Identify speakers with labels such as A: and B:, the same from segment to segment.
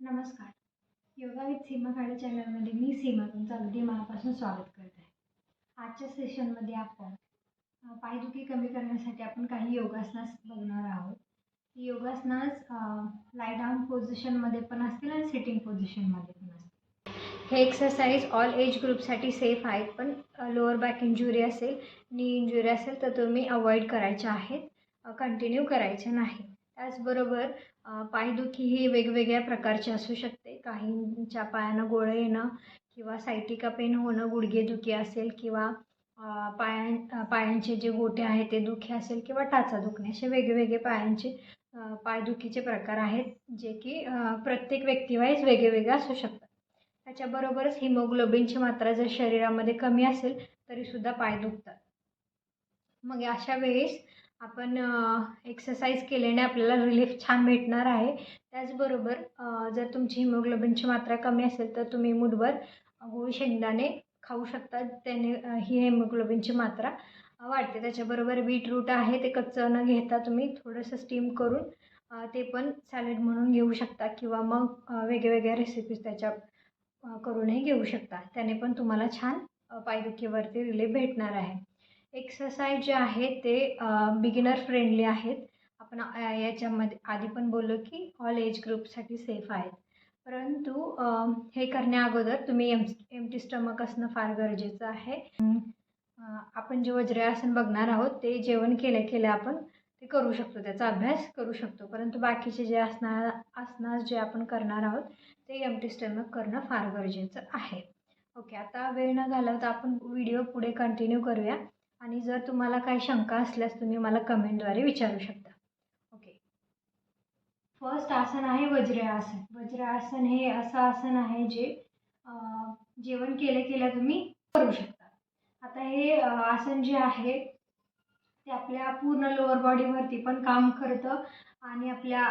A: नमस्कार. Yoga with सीमा काळे चॅनलमध्ये मी सीमा तुमचं अगदी मनापासून स्वागत करत आहे. आजच्या सेशनमध्ये आपण पायदुखी कमी करण्यासाठी आपण काही योगासनास बघणार आहोत. योगासनास लाय डाऊन पोझिशनमध्ये पण असतील आणि सिटिंग पोझिशनमध्ये पण असतील. हे एक्सरसाइज ऑल एज ग्रुपसाठी सेफ आहेत पण लोअर बॅक इंजुरी असेल नी इंजुरी असेल तर तुम्ही अवॉइड करायच्या आहेत. कंटिन्यू करायचे नाही. त्याचबरोबर पायदुखी ही वेगवेगळ्या प्रकारची असू शकते. काहींच्या पायानं गोळं येणं किंवा सायटिका पेन होणं गुडघेदुखी असेल किंवा पायां पायांचे जे गोटे आहेत ते दुखी असेल किंवा टाचा दुखणे असे वेगवेगळे पायांचे पायदुखीचे प्रकार आहेत जे की प्रत्येक व्यक्तीवाईज वेगवेगळे असू शकतात. त्याच्याबरोबरच हिमोग्लोबिनची मात्रा जर शरीरामध्ये कमी असेल तरीसुद्धा पाय दुखतात. मग अशा वेळेस आपण एक्सरसाइज केल्याने आपल्याला रिलीफ छान भेटणार आहे. त्याचबरोबर जर तुमची हिमोग्लोबिनची मात्रा कमी असेल तर तुम्ही मुठभर गूळ शेंगदाणे खाऊ शकता. त्याने ही हिमोग्लोबिनची मात्रा वाढते. त्याच्याबरोबर बीटरूट आहे ते कच्चं न घेता तुम्ही थोडंसं स्टीम करून ते पण सॅलड म्हणून घेऊ शकता किंवा मग वेगवेगळ्या रेसिपीज त्याच्या करूनही घेऊ शकता. त्याने पण तुम्हाला छान पायदुखीवरती रिलीफ भेटणार आहे. एक्सरसाइज जे आहे ते बिगिनर फ्रेंडली आहेत. आपण याच्यामध्ये आधी पण बोललो की ऑल एज ग्रुपसाठी सेफ आहेत. परंतु हे करण्या अगोदर तुम्ही एम एम टी स्टमक असणं फार गरजेचं आहे. आपण जे वज्रासन बघणार आहोत ते जेवण केल्या केल्या आपण ते करू शकतो. त्याचा अभ्यास करू शकतो. परंतु बाकीचे जे असणार असणार जे आपण करणार आहोत ते एम टी स्टमक करणं फार गरजेचं आहे. ओके आता वेळ न घालवता आपण व्हिडिओ पुढे कंटिन्यू करूया. आणि जर तुम्हाला काही शंका असल्यास तुम्ही मला कमेंटद्वारे विचारू शकता. ओके फर्स्ट आसन आहे वज्रासन वज्रासन हे असं आसन आहे जे जेवण केल्या केल्या तुम्ही करू शकता. आता हे आसन जे आहे ते आपल्या पूर्ण लोअर बॉडीवरती पण काम करतं आणि आपल्या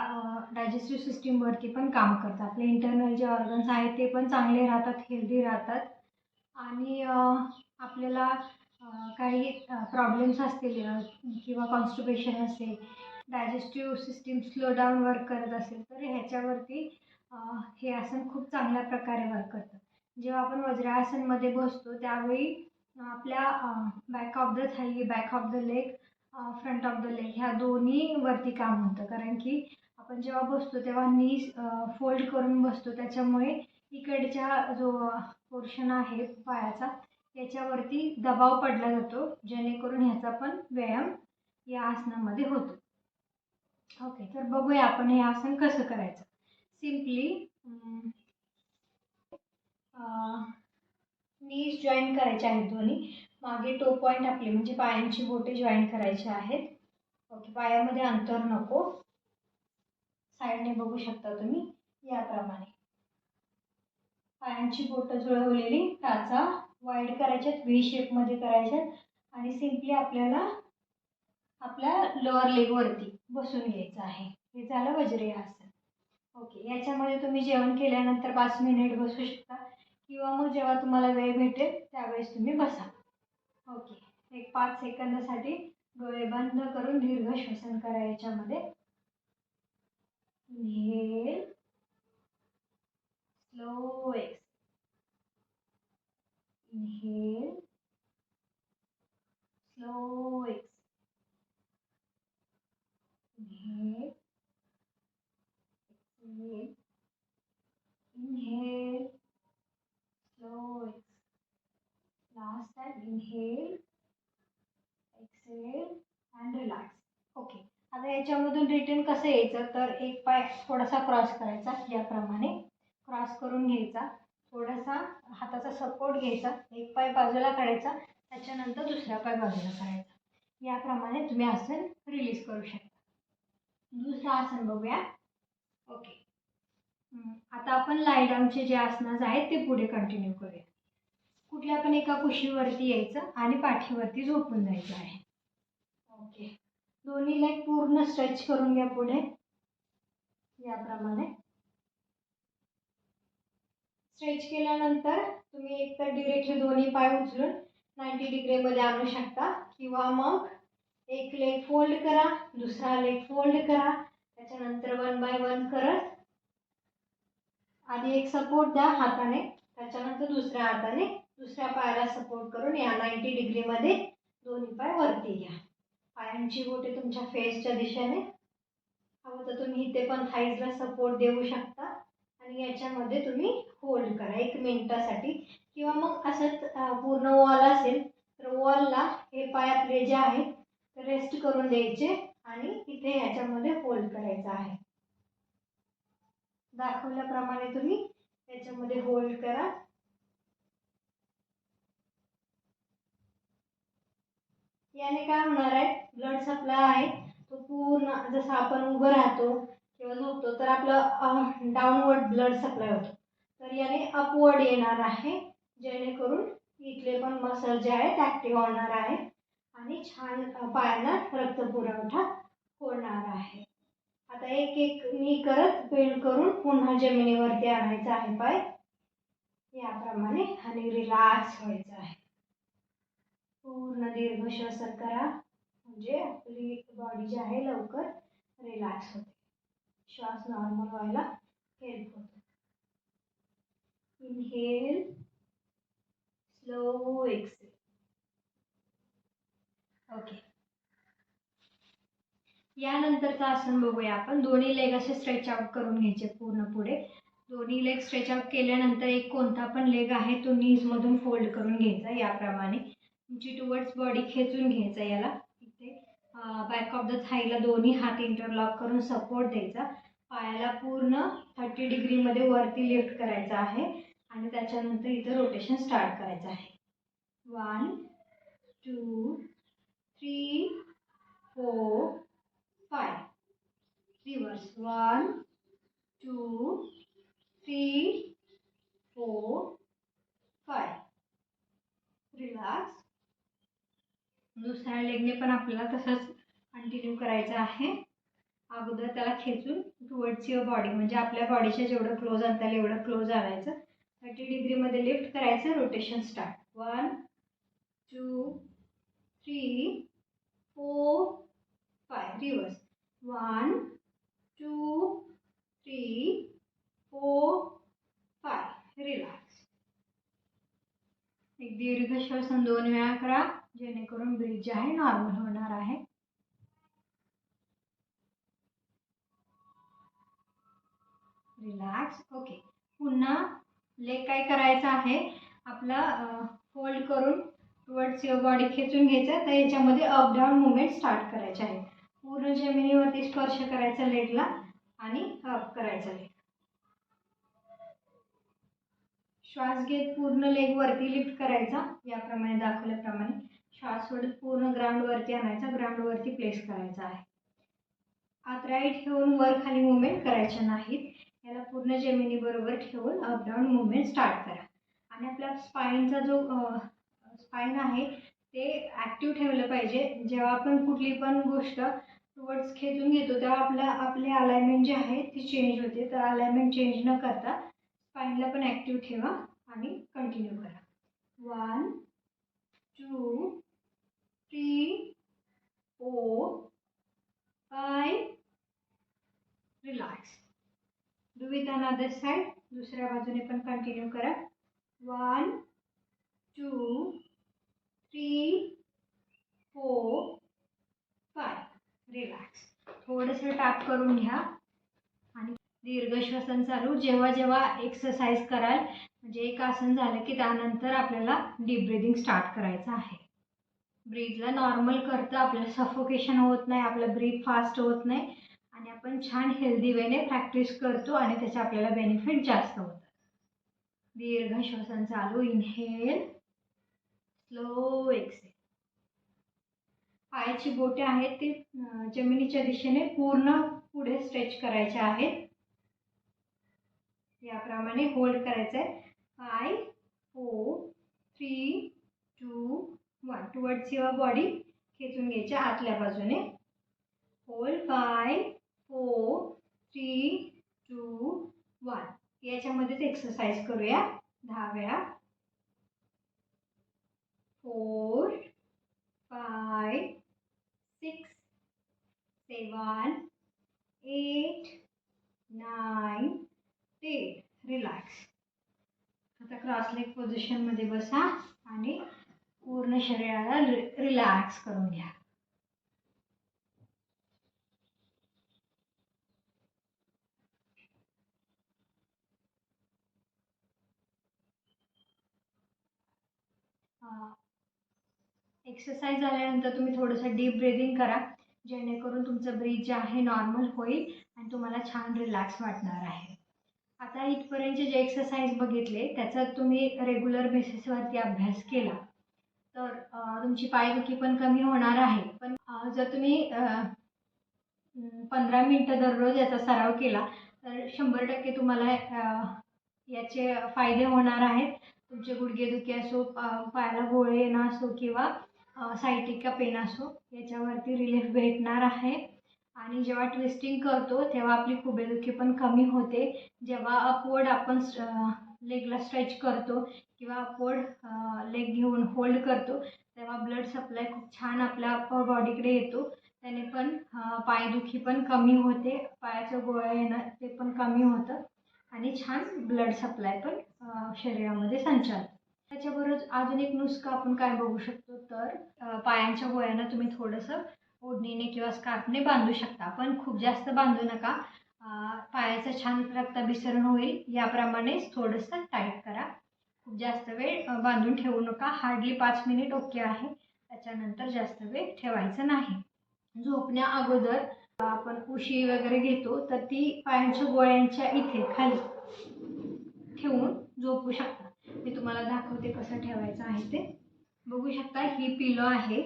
A: डायजेस्टिव्ह सिस्टीमवरती पण काम करतं. आपले इंटरनल जे ऑर्गन्स आहेत ते पण चांगले राहतात हेल्दी राहतात. आणि आपल्याला काही प्रॉब्लेम्स असतील किंवा कॉन्स्टिपेशन असेल digestive system slow down work करत असेल तर ह्याच्यावरती हे आसन खूप चांगल्या प्रकारे वर्क करतं. जेव्हा आपण वज्रासनमध्ये बसतो त्यावेळी आपल्या back of the thigh back of the leg front of the leg ह्या दोन्ही वरती काम होतं. कारण की आपण जेव्हा बसतो तेव्हा नीज फोल्ड करून बसतो. त्याच्यामुळे इकडच्या जो पोर्शन आहे पायाचा याच्यावरती दबाव पडला जातो जेणेकरून ह्याचा पण व्यायाम या आसनामध्ये होतो. ओके तर बघूया आपण हे आसन कसं करायचं. सिम्पली नीज जॉईन करायचे आहेत दोन्ही. मागे टो पॉईंट आपले म्हणजे पायांची बोटे जॉईन करायचे आहेत. ओके पायामध्ये अंतर नको. साईडने बघू शकता तुम्ही याप्रमाणे. पायांची बोटं जुळवलेली टाचा वाईड करायच्यात व्ही शेपमध्ये करायच्यात आणि सिम्पली आपल्याला आपल्या लोअर लेगवरती बसून घ्यायचं आहे. हे झालं वज्री आसन. ओके याच्यामध्ये तुम्ही जेवण केल्यानंतर पाच मिनिट बसू शकता किंवा मग जेव्हा तुम्हाला वेळ भेटेल त्यावेळेस तुम्ही बसा. ओके एक पाच सेकंदासाठी डोळे बंद करून दीर्घ श्वसन करा याच्यामध्ये. Slow ex Inhale. Slow exhale. Inhale. Exhale. Inhale. Slow exhale. Last time inhale. Exhale and relax. Okay आता याच्यामधून रिटर्न कसं यायचं तर एक पाय थोडासा क्रॉस करायचा याप्रमाणे क्रॉस करून घ्यायचा थोडासा हाताचा सपोर्ट घ्यायचा. एक पाय बाजूला काढायचा त्याच्यानंतर दुसरा पाय बाजूला काढायचा. याप्रमाणे तुम्ही आसन रिलीज करू शकता. दुसरं आसन बघूया. ओके आता आपण लाय जे आसनाज आहेत ते पुढे कंटिन्यू करूया. कुठल्या पण एका कुशीवरती यायचं आणि पाठीवरती झोपून जायचं आहे. ओके दोन्ही लेग पूर्ण स्ट्रेच करून घ्या पुढे. याप्रमाणे. स्ट्रेच केल्यानंतर तुम्ही एकतर डिरेक्टली दोन्ही पाय उचलून नाईंटी डिग्रीमध्ये आणू शकता. किंवा मग एक लेग फोल्ड करा दुसरा लेग फोल्ड करा. त्याच्यानंतर वन बाय वन करत आधी एक सपोर्ट द्या हाताने. त्याच्यानंतर दुसऱ्या हाताने दुसऱ्या पायाला सपोर्ट करून या नाईंटी डिग्रीमध्ये दोन्ही पाय वरती घ्या. पायांची बोटे तुमच्या फेसच्या दिशेने. हवं तर तुम्ही इथे पण थाईजला सपोर्ट देऊ शकता. आणि याच्यामध्ये तुम्ही होल्ड करा. एक मिनिटासाठी. किंवा मग असंच पूर्ण वॉल असेल तर वॉलला हे पाय आपले जे आहेत रेस्ट करून द्यायचे आणि इथे ह्याच्यामध्ये होल्ड करायचं आहे. दाखवल्याप्रमाणे तुम्ही याच्यामध्ये होल्ड करा. याने काय होणार आहे? ब्लड सप्लाय आहे. तो पूर्ण जसं आपण उभं राहतो किंवा झोपतो तर आपलं डाऊनवर्ड ब्लड सप्लाय होतो. तर याने अपवर्ड येणार आहे जेणेकरून इथले पण मसल जे आहेत ॲक्टिव्ह होणार आहे आणि छान पायांना रक्त पुरवठा होणार आहे. आता एक एक मी करत बेंड करून पुन्हा जमिनीवरती आणायचा आहे पाय. याप्रमाणे आणि रिलॅक्स व्हायचं आहे. पूर्ण दीर्घ श्वसन करा. म्हणजे आपली बॉडी जी आहे लवकर रिलॅक्स होते. श्वास नॉर्मल व्हायला हेल्प होतो. इनहेल स्लो एक्सेल ओके यानंतरचं आसन बघूया आपण. दोन्ही लेग असे स्ट्रेच आउट करून घ्यायचे पूर्ण पुढे. दोन्ही लेग स्ट्रेच आउट केल्यानंतर एक कोणता पण लेग आहे तो नीजमधून फोल्ड करून घ्यायचा याप्रमाणे. तुमची टुवर्ड्स बॉडी खेचून घ्यायचा याला. बॅक ऑफ द थाईला दोन्ही हात इंटरलॉक करून सपोर्ट द्यायचा. पायाला पूर्ण थर्टी डिग्रीमध्ये वरती लिफ्ट करायचा आहे. आणि त्याच्यानंतर इथं रोटेशन स्टार्ट करायचं आहे. One two three four five reverse one two three four five relax दुसऱ्या लेगने पण आपल्याला तसंच कंटिन्यू करायचं आहे. अगोदर त्याला खेचून टुवर्ड्स युअर बॉडी म्हणजे आपल्या बॉडीच्या जेवढं क्लोज आणता येईल एवढं क्लोज आणायचं. थर्टी डिग्रीमध्ये लिफ्ट करायचं rotation start one two three four five reverse one two three four five relax एक दीर्घ श्वसन दोन वेळा करा. जेणेकरून ब्रिज जे आहे नॉर्मल होणार आहे. रिलॅक्स ओके पुन्हा लेग काय करायचं आहे? आपला फोल्ड करून टुवर्ड्स युअर बॉडी खेचून घ्यायचं. तर याच्यामध्ये अप डाऊन मुवमेंट स्टार्ट करायचे आहे. पूर्ण जमिनीवरती स्पर्श करायचा लेगला आणि अप करायचा लेग श्वास घेत पूर्ण लेगवरती लिफ्ट करायचा. याप्रमाणे दाखवल्याप्रमाणे. श्वास सोडत पूर्ण ग्राउंडवरती आणायचा ग्राउंडवरती प्लेस करायचा आहे. आत राईट ठेवून वर खाली मुवमेंट करायच्या नाहीत. याला पूर्ण जमिनीबरोबर ठेवून अपडाऊन मुवमेंट स्टार्ट करा. आणि आपल्या स्पाईनचा जो स्पाईन आहे ते ॲक्टिव्ह ठेवलं पाहिजे. जेव्हा आपण कुठली पण गोष्ट टुवर्ड्स खेचून घेतो तेव्हा आपला आपले अलायमेंट जे आहे ती चेंज होते. तर अलायमेंट चेंज न करता स्पाईनला पण ॲक्टिव्ह ठेवा आणि कंटिन्यू करा. One two three four five relax do with another side दुसऱ्या बाजूने पण कंटिन्यू करा. One two three four five relax थोडंसं टाप करून घ्या. आणि दीर्घ श्वसन चालू. जेव्हा जेव्हा एक्सरसाइज कराल म्हणजे एक आसन झालं की त्यानंतर आपल्याला डीप ब्रिदिंग स्टार्ट करायचं आहे. ब्रीथला नॉर्मल करतं आपलं सफोकेशन होत नाही आपलं ब्रीथ फास्ट होत नाही. आणि आपण छान हेल्दी वेने प्रॅक्टिस करतो आणि त्याचे आपल्याला बेनिफिट जास्त होतात. दीर्घ श्वसन चालू इनहेल स्लो एक्सेल पायाची बोटे आहेत ते जमिनीच्या दिशेने पूर्ण पुढे स्ट्रेच करायचे आहेत. याप्रमाणे होल्ड करायचं आहे five four three two one towards your body खेचून घ्यायच्या आतल्या बाजूने. Hold five four three two one याच्यामध्येच exercise करूया. दहा वेळा. Four five six seven eight nine ten relax आता क्रॉस लेग पोझिशनमध्ये बसा आणि पूर्ण शरीराला रिलॅक्स करून घ्या. एक्सरसाइज झाल्यानंतर तुम्ही थोडंसं डीप ब्रीदिंग करा जेणेकरून तुमचं ब्रीथ जे आहे नॉर्मल होईल आणि तुम्हाला छान रिलॅक्स वाटणार आहे. आता इथपर्यंतचे जे एक्सरसाइज बघितले त्याचा तुम्ही रेग्युलर बेसिसवरती अभ्यास केला. तर तुमची पायदुखी पण कमी होणार आहे. पण जर तुम्ही पंधरा मिनटं दररोज याचा सराव केला तर शंभर टक्के तुम्हाला याचे फायदे होणार आहेत. तुमचे गुडघेदुखी असो पायाला गोळे येणं असो किंवा सायटिका पेन असो याच्यावरती रिलीफ भेटणार आहे. आणि जेव्हा ट्विस्टिंग करतो तेव्हा आपली खुबेदुखी पण कमी होते. जेव्हा अपवर्ड आपण लेगला स्ट्रेच करतो किंवा अपवर्ड लेग घेऊन होल्ड करतो तेव्हा ब्लड सप्लाय खूप छान आपल्या बॉडीकडे येतो. त्याने पण पायदुखी पण कमी होते पायाचं गोळ्या येणं ते पण कमी होतं आणि छान ब्लड सप्लाय पण शरीरामध्ये संचार त्याच्याबरोबर अजून एक नुसका आपण काय बघू शकतो तर पायांच्या गोळ्यांना तुम्ही थोडंसं ओढणीने किंवा स्कार्फने बांधू शकता. पण खूप जास्त बांधू नका. पायाचं छान रक्ताभिसरण होईल. याप्रमाणेच थोडंसं टाईट करा. खूप जास्त वेळ बांधून ठेवू नका. हार्डली पाच मिनिट ओके आहे. त्याच्यानंतर जास्त वेळ ठेवायचं नाही. झोपण्या अगोदर आपण उशी वगैरे घेतो तर ती पायांच्या गोळ्यांच्या इथे खाली ठेवून झोपू शकता. मी तुम्हाला दाखवते कसं ठेवायचं आहे ते. बघू शकता ही पिलो आहे.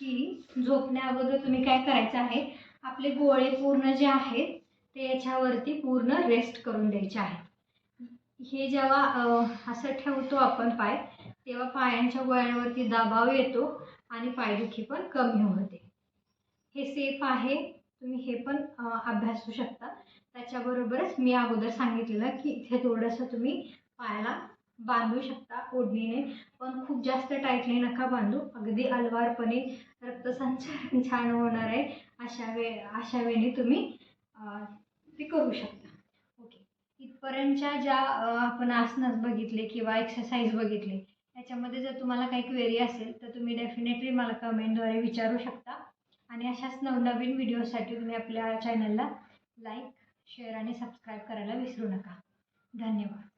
A: ही झोपण्या अगोदर तुम्ही काय करायचं आहे? आपले गोळे पूर्ण जे आहेत ते याच्यावरती पूर्ण रेस्ट करून द्यायचे आहे. हे जेव्हा असं ठेवतो आपण पाय तेव्हा पायांच्या गोळ्यांवरती दबाव येतो आणि पायदुखी पण कमी होते. हे सेफ आहे तुम्ही हे पण अभ्यासू शकता. त्याच्याबरोबरच मी अगोदर सांगितलेलं की इथे थोडंसं तुम्ही पायाला बांधू शकता ओढणीने पण खूप जास्त टाईटली नका बांधू. अगदी अलवारपणे रक्तसंचालन छान होणार आहे अशा वे अशा वेळी तुम्ही ते करू शकता. ओके इथपर्यंतच्या ज्या आपण आसनास बघितले किंवा एक्सरसाइज बघितले त्याच्यामध्ये जर तुम्हाला काही क्वेरी असेल तर तुम्ही डेफिनेटली मला कमेंटद्वारे विचारू शकता. आणि अशाच नवनवीन व्हिडिओसाठी तुम्ही आपल्या चॅनलला लाईक शेअर आणि सबस्क्राईब करायला विसरू नका. धन्यवाद.